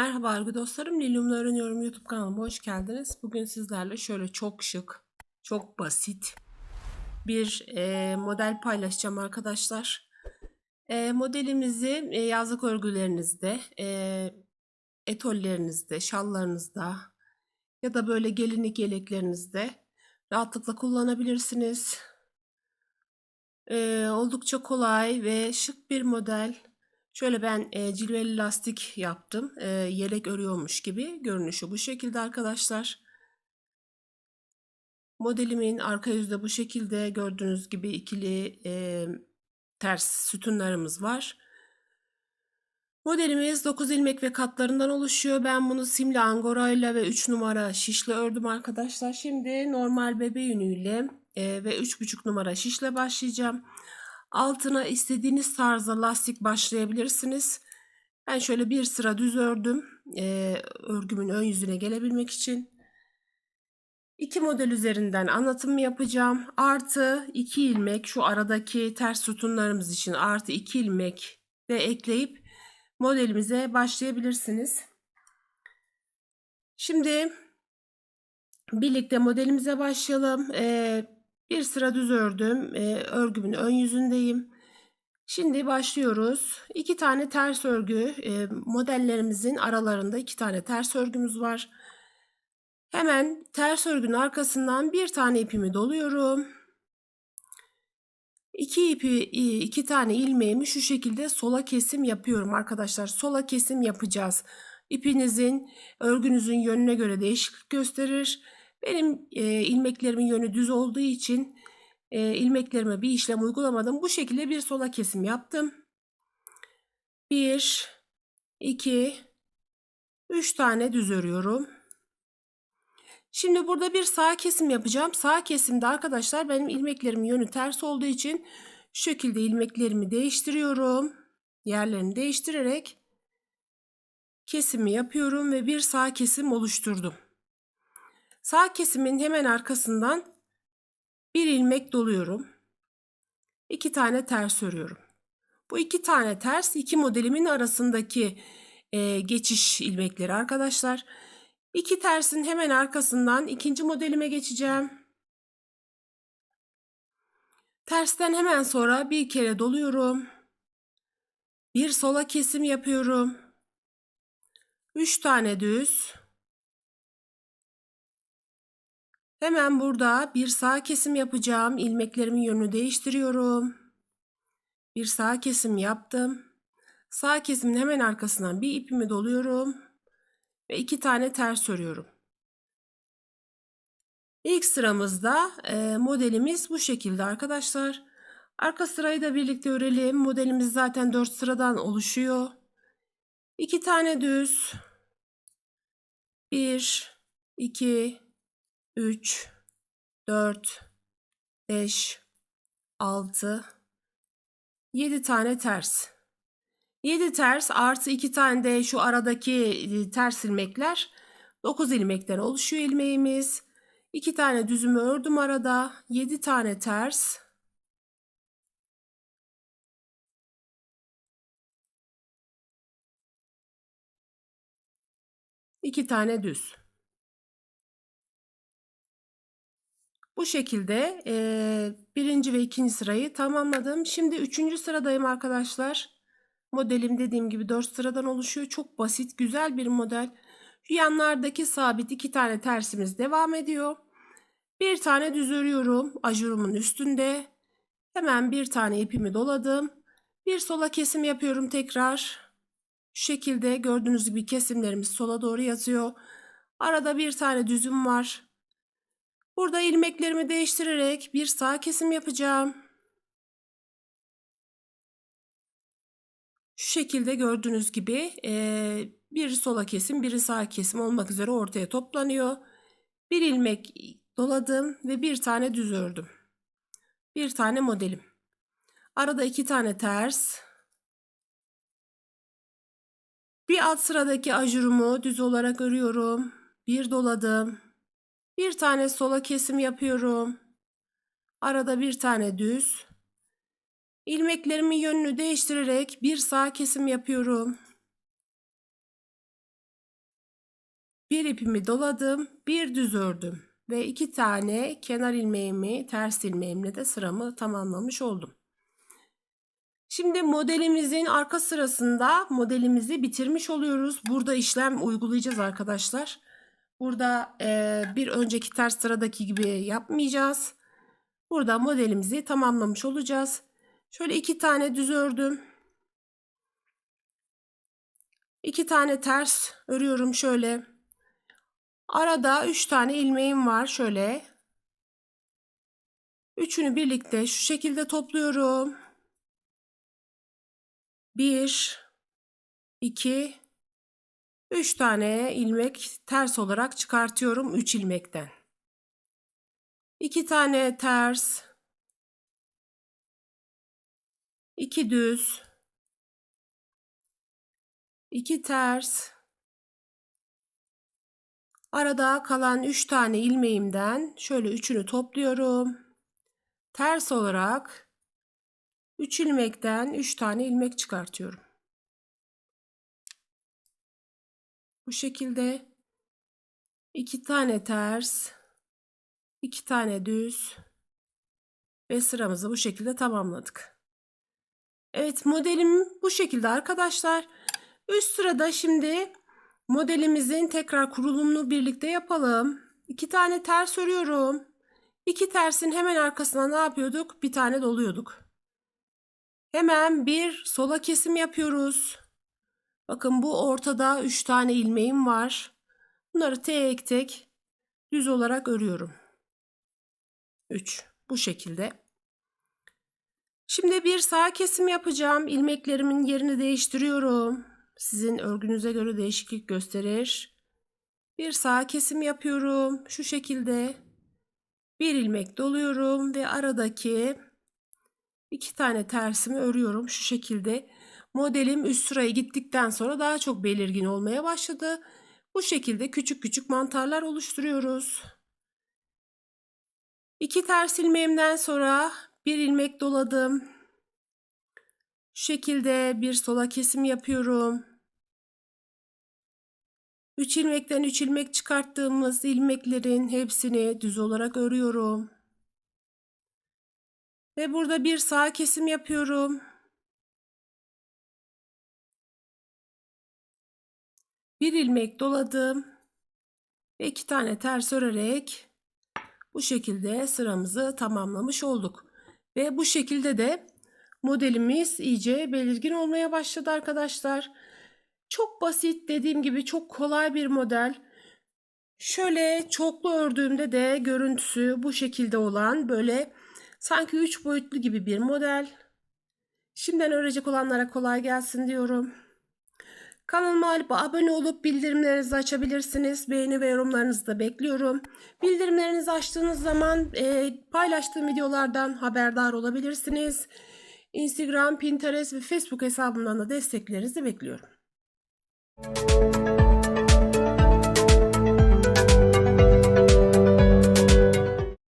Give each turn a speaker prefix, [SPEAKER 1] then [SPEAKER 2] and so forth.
[SPEAKER 1] Merhaba argo dostlarım. Lilium'la öğreniyorum YouTube kanalıma hoş geldiniz. Bugün sizlerle şöyle çok şık, çok basit bir e, model paylaşacağım arkadaşlar. E, modelimizi e, yazlık örgülerinizde, e, etollerinizde, şallarınızda ya da böyle gelinlik yeleklerinizde rahatlıkla kullanabilirsiniz. E, oldukça kolay ve şık bir model. Şöyle ben e, cilveli lastik yaptım. E, yelek örüyormuş gibi. Görünüşü bu şekilde arkadaşlar. Modelimin arka yüzde bu şekilde gördüğünüz gibi ikili e, ters sütunlarımız var. Modelimiz 9 ilmek ve katlarından oluşuyor. Ben bunu simli angorayla ve 3 numara şişle ördüm arkadaşlar. Şimdi normal bebe yünüyle e, ve 3,5 numara şişle başlayacağım. Altına istediğiniz tarzda lastik başlayabilirsiniz. Ben şöyle bir sıra düz ördüm. E, örgümün ön yüzüne gelebilmek için. İki model üzerinden anlatım yapacağım. Artı iki ilmek şu aradaki ters sütunlarımız için artı iki ilmek de ekleyip modelimize başlayabilirsiniz. Şimdi birlikte modelimize başlayalım. Ee, bir sıra düz ördüm. E, örgümün ön yüzündeyim. Şimdi başlıyoruz. İki tane ters örgü e, modellerimizin aralarında iki tane ters örgümüz var. Hemen ters örgünün arkasından bir tane ipimi doluyorum. İki ipi, iki tane ilmeğimi şu şekilde sola kesim yapıyorum arkadaşlar. Sola kesim yapacağız. İpinizin, örgünüzün yönüne göre değişiklik gösterir. Benim e, ilmeklerimin yönü düz olduğu için e, ilmeklerime bir işlem uygulamadım. Bu şekilde bir sola kesim yaptım. 1, 2, 3 tane düz örüyorum. Şimdi burada bir sağ kesim yapacağım. Sağ kesimde arkadaşlar benim ilmeklerimin yönü ters olduğu için şu şekilde ilmeklerimi değiştiriyorum. Yerlerini değiştirerek kesimi yapıyorum ve bir sağ kesim oluşturdum. Sağ kesimin hemen arkasından bir ilmek doluyorum. İki tane ters örüyorum. Bu iki tane ters iki modelimin arasındaki e, geçiş ilmekleri arkadaşlar. İki tersin hemen arkasından ikinci modelime geçeceğim. Tersten hemen sonra bir kere doluyorum. Bir sola kesim yapıyorum. Üç tane düz. Hemen burada bir sağ kesim yapacağım. İlmeklerimin yönünü değiştiriyorum. Bir sağ kesim yaptım. Sağ kesimin hemen arkasından bir ipimi doluyorum. Ve iki tane ters örüyorum. İlk sıramızda e, modelimiz bu şekilde arkadaşlar. Arka sırayı da birlikte örelim. Modelimiz zaten 4 sıradan oluşuyor. 2 tane düz. 1, 2, 3, 4, 5, 6, 7 tane ters. 7 ters artı 2 tane de şu aradaki e, ters ilmekler 9 ilmekten oluşuyor ilmeğimiz. 2 tane düzümü ördüm arada. 7 tane ters. İki tane düz. Bu şekilde e, birinci ve ikinci sırayı tamamladım. Şimdi üçüncü sıradayım arkadaşlar. Modelim dediğim gibi dört sıradan oluşuyor. Çok basit, güzel bir model. Şu yanlardaki sabit iki tane tersimiz devam ediyor. Bir tane düz örüyorum ajurumun üstünde. Hemen bir tane ipimi doladım. Bir sola kesim yapıyorum tekrar. Şu şekilde gördüğünüz gibi kesimlerimiz sola doğru yatıyor. Arada bir tane düzüm var. Burada ilmeklerimi değiştirerek bir sağ kesim yapacağım. Şu şekilde gördüğünüz gibi e, bir sola kesim, biri sağ kesim olmak üzere ortaya toplanıyor. Bir ilmek doladım ve bir tane düz ördüm. Bir tane modelim. Arada iki tane ters. Bir alt sıradaki ajurumu düz olarak örüyorum. Bir doladım. Bir tane sola kesim yapıyorum. Arada bir tane düz. İlmeklerimin yönünü değiştirerek bir sağ kesim yapıyorum. Bir ipimi doladım, bir düz ördüm ve iki tane kenar ilmeğimi ters ilmeğimle de sıramı tamamlamış oldum. Şimdi modelimizin arka sırasında modelimizi bitirmiş oluyoruz. Burada işlem uygulayacağız arkadaşlar. Burada e, bir önceki ters sıradaki gibi yapmayacağız. Burada modelimizi tamamlamış olacağız. Şöyle iki tane düz ördüm. İki tane ters örüyorum şöyle. Arada üç tane ilmeğim var şöyle. Üçünü birlikte şu şekilde topluyorum. Bir, iki, üç tane ilmek ters olarak çıkartıyorum üç ilmekten. İki tane ters, iki düz, iki ters, arada kalan üç tane ilmeğimden şöyle üçünü topluyorum. Ters olarak 3 ilmekten 3 tane ilmek çıkartıyorum. Bu şekilde 2 tane ters, 2 tane düz ve sıramızı bu şekilde tamamladık. Evet modelim bu şekilde arkadaşlar. Üst sırada şimdi modelimizin tekrar kurulumunu birlikte yapalım. 2 tane ters örüyorum. 2 tersin hemen arkasına ne yapıyorduk? Bir tane doluyorduk. Hemen bir sola kesim yapıyoruz. Bakın bu ortada 3 tane ilmeğim var. Bunları tek tek düz olarak örüyorum. 3 bu şekilde. Şimdi bir sağ kesim yapacağım. İlmeklerimin yerini değiştiriyorum. Sizin örgünüze göre değişiklik gösterir. Bir sağ kesim yapıyorum. Şu şekilde bir ilmek doluyorum ve aradaki iki tane tersimi örüyorum şu şekilde. Modelim üst sıraya gittikten sonra daha çok belirgin olmaya başladı. Bu şekilde küçük küçük mantarlar oluşturuyoruz. İki ters ilmeğimden sonra bir ilmek doladım. Şu şekilde bir sola kesim yapıyorum. 3 ilmekten 3 ilmek çıkarttığımız ilmeklerin hepsini düz olarak örüyorum. Ve burada bir sağ kesim yapıyorum. Bir ilmek doladım. Ve iki tane ters örerek bu şekilde sıramızı tamamlamış olduk. Ve bu şekilde de modelimiz iyice belirgin olmaya başladı arkadaşlar. Çok basit dediğim gibi çok kolay bir model. Şöyle çoklu ördüğümde de görüntüsü bu şekilde olan böyle sanki 3 boyutlu gibi bir model. Şimdiden öğrenecek olanlara kolay gelsin diyorum. Kanalıma abone olup bildirimlerinizi açabilirsiniz. Beğeni ve yorumlarınızı da bekliyorum. Bildirimlerinizi açtığınız zaman e, paylaştığım videolardan haberdar olabilirsiniz. Instagram, Pinterest ve Facebook hesabımdan da desteklerinizi bekliyorum.